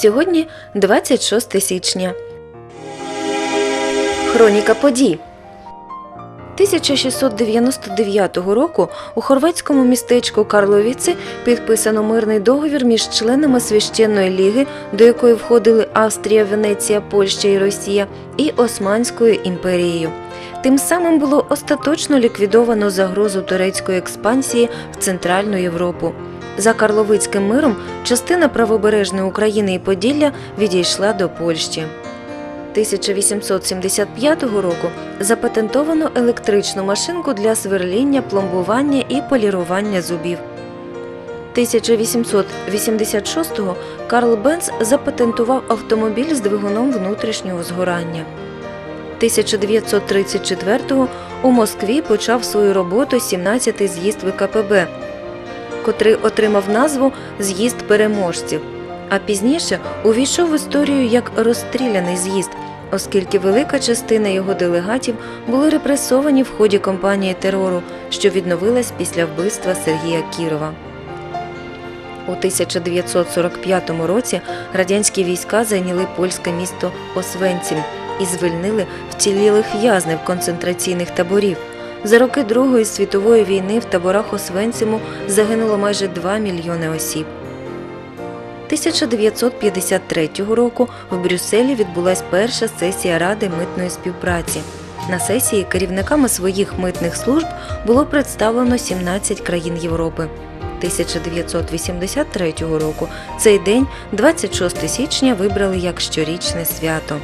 Сьогодні 26 січня. Хроніка подій. 1699 року у хорватському містечку Карловіці підписано мирний договір між членами священної ліги, до якої входили Австрія, Венеція, Польща і Росія, і Османською імперією. Тим самим було остаточно ліквідовано загрозу турецької експансії в Центральну Європу. За Карловицьким миром частина правобережної України і Поділля відійшла до Польщі. 1875 року запатентовано електричну машинку для сверління, пломбування і полірування зубів. 1886-го Карл Бенц запатентував автомобіль з двигуном внутрішнього згорання. 1934-го у Москві почав свою роботу 17-й з'їзд ВКПБ, котрий отримав назву З'їзд переможців, а пізніше увійшов в історію як розстріляний з'їзд, оскільки велика частина його делегатів були репресовані в ході кампанії терору, що відновилась після вбивства Сергія Кірова. У 1945 році радянські війська зайняли польське місто Освенцім і звільнили вцілілих в'язнів концентраційних таборів. За роки Другої світової війни в таборах Освенциму загинуло майже 2 мільйони осіб. 1953 року в Брюсселі відбулась перша сесія Ради митної співпраці. На сесії керівниками своїх митних служб було представлено 17 країн Європи. 1983 року цей день, 26 січня, вибрали як щорічне свято.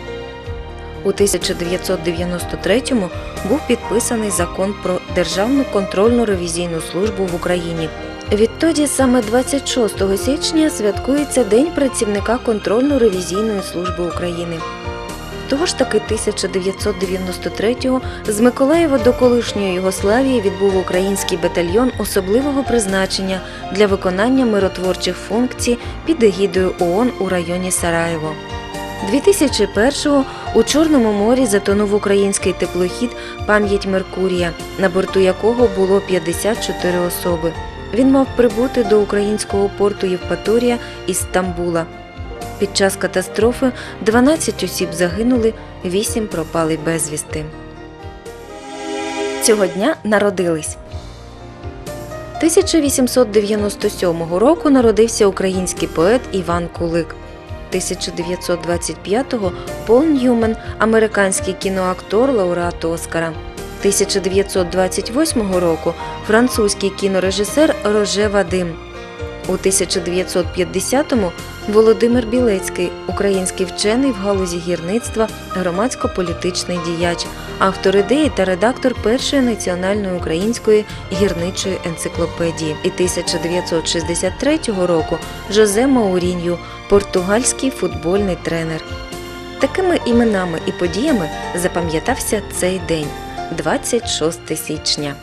У 1993-му був підписаний закон про Державну контрольну ревізійну службу в Україні. Відтоді саме 26 січня святкується День працівника контрольно-ревізійної служби України. Того ж таки 1993-го з Миколаєва до колишньої Югославії відбув український батальйон особливого призначення для виконання миротворчих функцій під егідою ООН у районі Сараєво. 2001-го у Чорному морі затонув український теплохід Пам'ять Меркурія, на борту якого було 54 особи. Він мав прибути до українського порту Євпаторія із Стамбула. Під час катастрофи 12 осіб загинули, 8 пропали безвісти. Цього дня народились. 1897 року народився український поет Іван Кулик. 1925-го Пол Ньюмен, американський кіноактор, лауреат Оскара. 1928 року французький кінорежисер Роже Вадим. У 1950-му Володимир Білецький, український вчений в галузі гірництва, громадсько-політичний діяч, автор ідеї та редактор першої національної української гірничої енциклопедії. І 1963 року Жозе Маурінью, португальський футбольний тренер. Такими іменами і подіями запам'ятався цей день 26 січня.